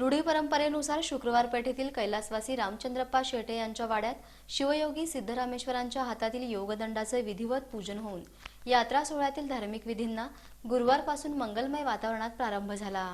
रूढी परंपरेनुसार शुक्रवार पेठेतील कैलासवासी रामचंद्रप्पा शेटे यांच्या वाड्यात शिवयोगी सिद्धरामेश्वरांच्या हातातील योगदंडाचे विधिवत पूजन होऊन यात्रा सोहळ्यातील धार्मिक विधींना गुरुवारपासून मंगलमय वातावरणात प्रारंभ झाला.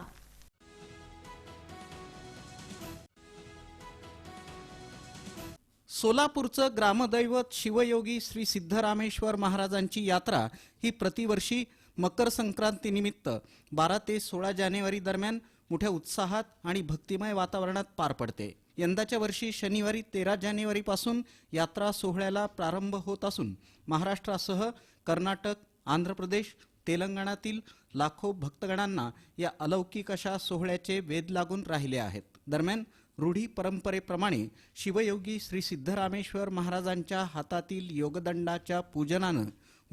सोलापूरचं ग्रामदैवत शिवयोगी श्री सिद्धरामेश्वर महाराजांची यात्रा ही प्रतिवर्षी मकर संक्रांतीनिमित्त बारा ते सोळा जानेवारी दरम्यान मोठ्या उत्साहात आणि भक्तिमय वातावरणात पार पडते. यंदाच्या वर्षी शनिवारी तेरा जानेवारीपासून यात्रा सोहळ्याला प्रारंभ होत असून महाराष्ट्रासह कर्नाटक आंध्र प्रदेश तेलंगणातील लाखो भक्तगणांना या अलौकिक अशा सोहळ्याचे वेध लागून राहिले आहेत. दरम्यान रूढी परंपरेप्रमाणे शिवयोगी श्री सिद्धरामेश्वर महाराजांच्या हातातील योगदंडाच्या पूजनानं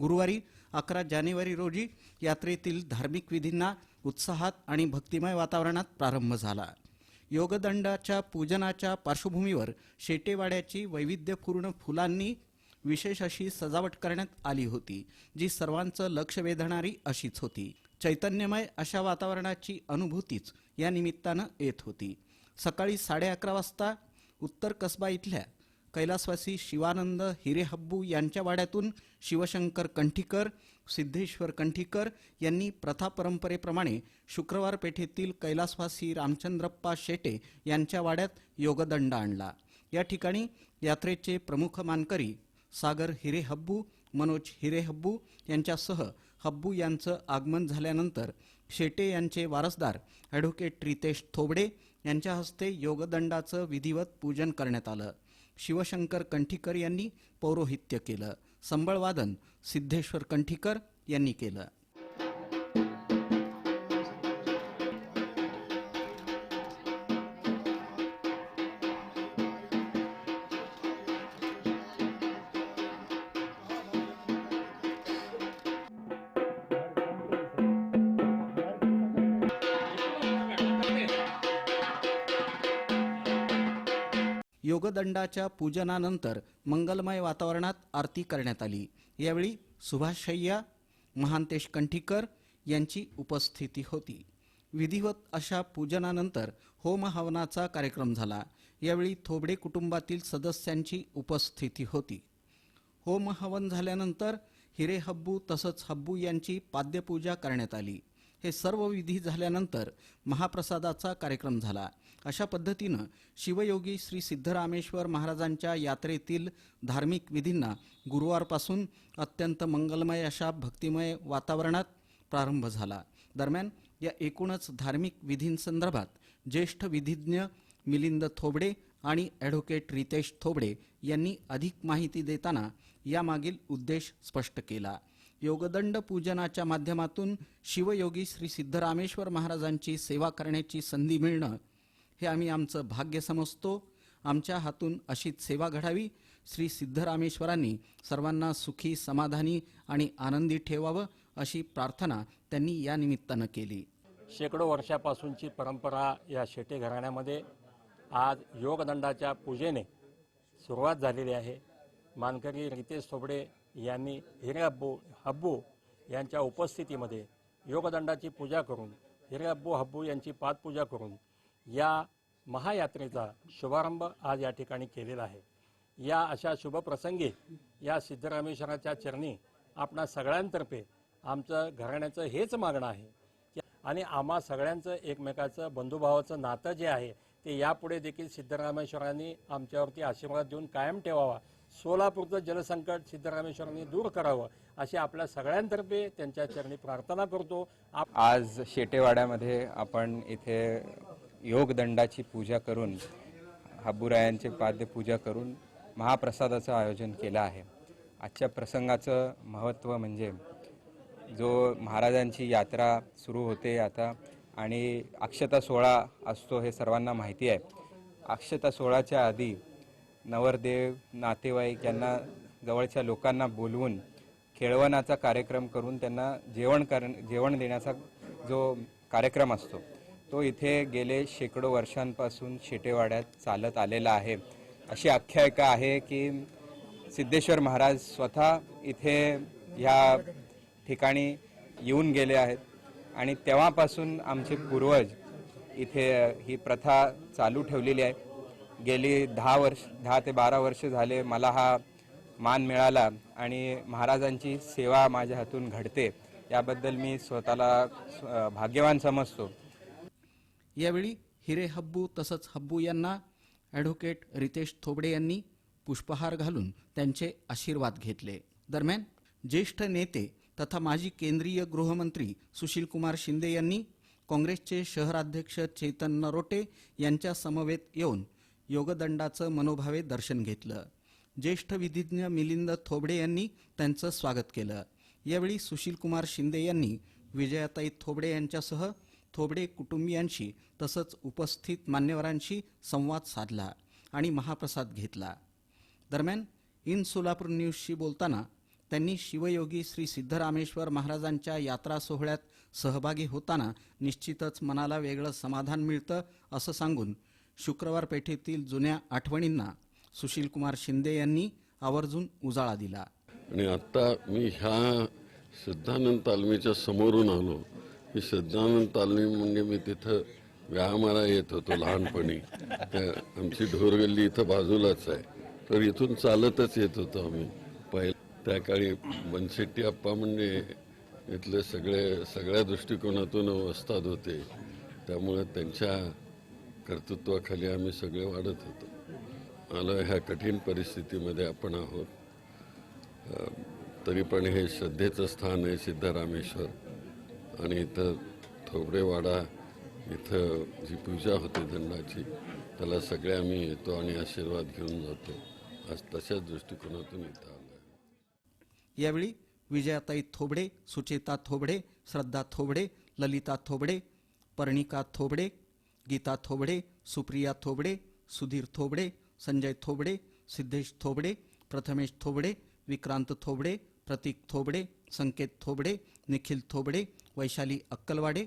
गुरुवारी अकरा जानेवारी रोजी यात्रेतील धार्मिक विधींना उत्साहात आणि भक्तिमय वातावरणात प्रारंभ झाला. योगदंडाच्या पूजनाच्या पार्श्वभूमीवर शेटेवाड्याची वैविध्यपूर्ण फुलांनी विशेष अशी सजावट करण्यात आली होती जी सर्वांचं लक्ष वेधणारी अशीच होती. चैतन्यमय अशा वातावरणाची अनुभूतीच या निमित्तानं येत होती. सकाळी साडे अकरा वाजता उत्तर कसबा इथल्या कैलासवासी शिवानंद हिरेहब्बू यांच्या वाड्यातून शिवशंकर कंठीकर सिद्धेश्वर कंठीकर यांनी प्रथा परंपरेप्रमाणे शुक्रवार पेठेतील कैलासवासी रामचंद्रप्पा शेटे यांच्या वाड्यात योगदंड आणला. या ठिकाणी यात्रेचे प्रमुख मानकरी सागर हिरेहब्बू मनोज हिरेहब्बू यांच्यासह हब्बू यांचं आगमन झाल्यानंतर शेटे यांचे वारसदार ॲडव्होकेट रितेश थोबडे यांच्या हस्ते योगदंडाचं विधिवत पूजन करण्यात आलं. शिवशंकर कंठीकर यांनी पौरोहित्य केलं. संबळवादन सिद्धेश्वर कंठीकर यांनी केलं. योगदंडाच्या पूजनानंतर मंगलमय वातावरणात आरती करण्यात आली. यावेळी सुभाष शय्या महांतेश कंठीकर यांची उपस्थिती होती. विधिवत अशा पूजनानंतर होम हवनाचा कार्यक्रम झाला. यावेळी थोबडे कुटुंबातील सदस्यांची उपस्थिती होती. होम हवन झाल्यानंतर हिरे हब्बू तसंच हब्बू यांची पाद्यपूजा करण्यात आली. हे सर्व विधी झाल्यानंतर महाप्रसादाचा कार्यक्रम झाला. अशा पद्धतीनं शिवयोगी श्री सिद्धरामेश्वर महाराजांच्या यात्रेतील धार्मिक विधींना गुरुवारपासून अत्यंत मंगलमय अशा भक्तिमय वातावरणात प्रारंभ झाला. दरम्यान या एकूणच धार्मिक विधींसंदर्भात ज्येष्ठ विधिज्ञ मिलिंद थोबडे आणि ॲडव्होकेट रितेश थोबडे यांनी अधिक माहिती देताना यामागील उद्देश स्पष्ट केला. योगदंड पूजनाच्या माध्यमातून शिवयोगी श्री सिद्धरामेश्वर महाराजांची सेवा करण्याची संधी मिळणं हे आम्ही आमचं भाग्य समजतो. आमच्या हातून अशीच सेवा घडावी. श्री सिद्धरामेश्वरांनी सर्वांना सुखी समाधानी आणि आनंदी ठेवावं अशी प्रार्थना त्यांनी या निमित्तानं केली. शेकडो वर्षापासूनची परंपरा या शेटे घराण्यामध्ये आज योगदंडाच्या पूजेने सुरुवात झालेली आहे. मानकरी रितेश सोबडे यांनी हिरे हब्बू हब्बू यांच्या उपस्थितीमध्ये योगदंडाची पूजा करून हिरेअब्बू हब्बू हब्बू यांची पादपूजा करून या महायात्रेचा शुभारंभ आज या ठिकाणी केलेला आहे. या अशा शुभप्रसंगी या सिद्धरामेश्वराच्या चरणी आपणा सगळ्यांतर्फे आमचं घराण्याचं हेच मागणं आहे की आणि आम्हा सगळ्यांचं एकमेकाचं बंधुभावाचं नातं जे आहे ते यापुढे देखील सिद्धरामेश्वरांनी आमच्यावरती आशीर्वाद देऊन कायम ठेवावा सोलापूरचं जलसंकट सिद्धरामेश्वरांनी दूर करावं अशी आपल्या सगळ्यांतर्फे त्यांच्या चरणी प्रार्थना करतो. आप आज शेटेवाड्यामध्ये आपण इथे योगदंडाची पूजा करून हब्बुरायांचे पाद्य पूजा करून महाप्रसादाचं आयोजन केलं आहे. आजच्या प्रसंगाचं महत्त्व म्हणजे जो महाराजांची यात्रा सुरू होते आता आणि अक्षता सोहळा असतो हे सर्वांना माहिती आहे. अक्षता सोहळाच्या आधी नवरदेव नातेवाईक यांना जवळच्या लोकांना बोलवून खेळवणाचा कार्यक्रम करून त्यांना जेवण कर जेवण देण्याचा जो कार्यक्रम असतो तो इथे गेले शेकडो वर्षांपासून शेटेवाड्यात चालत आलेला आहे. अशी आख्यायिका आहे की सिद्धेश्वर महाराज स्वतः इथे ह्या ठिकाणी येऊन गेले आहेत आणि तेव्हापासून आमचे पूर्वज इथे ही प्रथा चालू ठेवलेली आहे. गेली दहा वर्ष दहा ते बारा वर्ष झाले मला हा मान मिळाला आणि महाराजांची सेवा माझ्या हातून घडते. याबद्दल मी स्वतःला भाग्यवान समजतो. यावेळी हिरे हब्बू तसंच हब्बू यांना ॲडव्होकेट रितेश थोबडे यांनी पुष्पहार घालून त्यांचे आशीर्वाद घेतले. दरम्यान ज्येष्ठ नेते तथा माजी केंद्रीय गृहमंत्री सुशीलकुमार शिंदे यांनी काँग्रेसचे शहराध्यक्ष चेतन नरोटे यांच्या समवेत येऊन योगदंडाचं मनोभावे दर्शन घेतलं. ज्येष्ठ विधिज्ञ मिलिंद थोबडे यांनी त्यांचं स्वागत केलं. यावेळी सुशीलकुमार शिंदे यांनी विजयाताई थोबडे यांच्यासह थोबडे कुटुंबियांशी तसंच उपस्थित मान्यवरांशी संवाद साधला आणि महाप्रसाद घेतला. दरम्यान इन सोलापूर न्यूजशी बोलताना त्यांनी शिवयोगी श्री सिद्धरामेश्वर महाराजांच्या यात्रा सोहळ्यात सहभागी होताना निश्चितच मनाला वेगळं समाधान मिळतं असं सांगून शुक्रवार पेठेतील जुन्या आठवणींना सुशीलकुमार शिंदे यांनी आवर्जून उजाळा दिला. आणि आत्ता मी ह्या सिद्धानंद तालमीच्या समोरून आलो. ही सिद्धानंद तालमी म्हणजे मी तिथं व्यायामाला येत होतो लहानपणी. त्या आमची ढोरगल्ली इथं बाजूलाच आहे. तर इथून चालतच येत होतो आम्ही. पहिले त्या काळी बनशेट्टी आप्पा म्हणजे इथले सगळे सगळ्या दृष्टिकोनातून वस्ताद होते. त्यामुळे त्यांच्या कर्तृत्वाखाली आम्ही सगळे वाढत होतो. आलं ह्या कठीण परिस्थितीमध्ये आपण आहोत. तरी पण हे श्रद्धेचं स्थान आहे सिद्धरामेश्वर. आणि इथं थोबडेवाडा इथं जी पूजा होते दंडाची त्याला सगळे आम्ही येतो आणि आशीर्वाद घेऊन जातो. आज तशाच दृष्टिकोनातून इथं आलो यावेळी विजयाताई थोबडे सुचेता थोबडे श्रद्धा थोबडे ललिता थोबडे पर्णिका थोबडे गीता थोबडे सुप्रिया थोबडे सुधीर थोबडे संजय थोबडे सिद्धेश थोबडे प्रथमेश थोबडे विक्रांत थोबडे प्रतीक थोबडे संकेत थोबडे निखिल थोबडे वैशाली अक्कलवाडे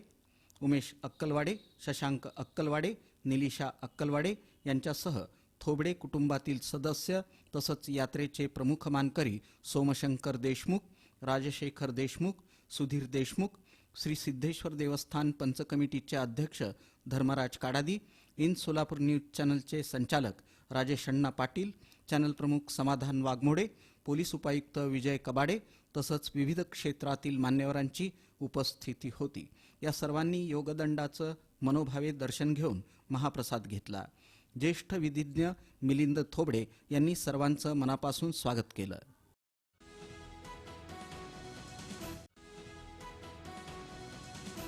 उमेश अक्कलवाडे शशांक अक्कलवाडे निलिशा अक्कलवाडे यांच्यासह थोबडे कुटुंबातील सदस्य तसंच यात्रेचे प्रमुख मानकरी सोमशंकर देशमुख राजशेखर देशमुख सुधीर देशमुख श्री सिद्धेश्वर देवस्थान पंच कमिटीचे अध्यक्ष धर्मराज काडादी इन सोलापूर न्यूज चॅनलचे संचालक राजेश अण्णा पाटील चॅनल प्रमुख समाधान वाघमोडे पोलीस उपायुक्त विजय कबाडे तसंच विविध क्षेत्रातील मान्यवरांची उपस्थिती होती. या सर्वांनी योगदंडाचं मनोभावे दर्शन घेऊन महाप्रसाद घेतला. ज्येष्ठ विधिज्ञ मिलिंद थोबडे यांनी सर्वांचं मनापासून स्वागत केलं.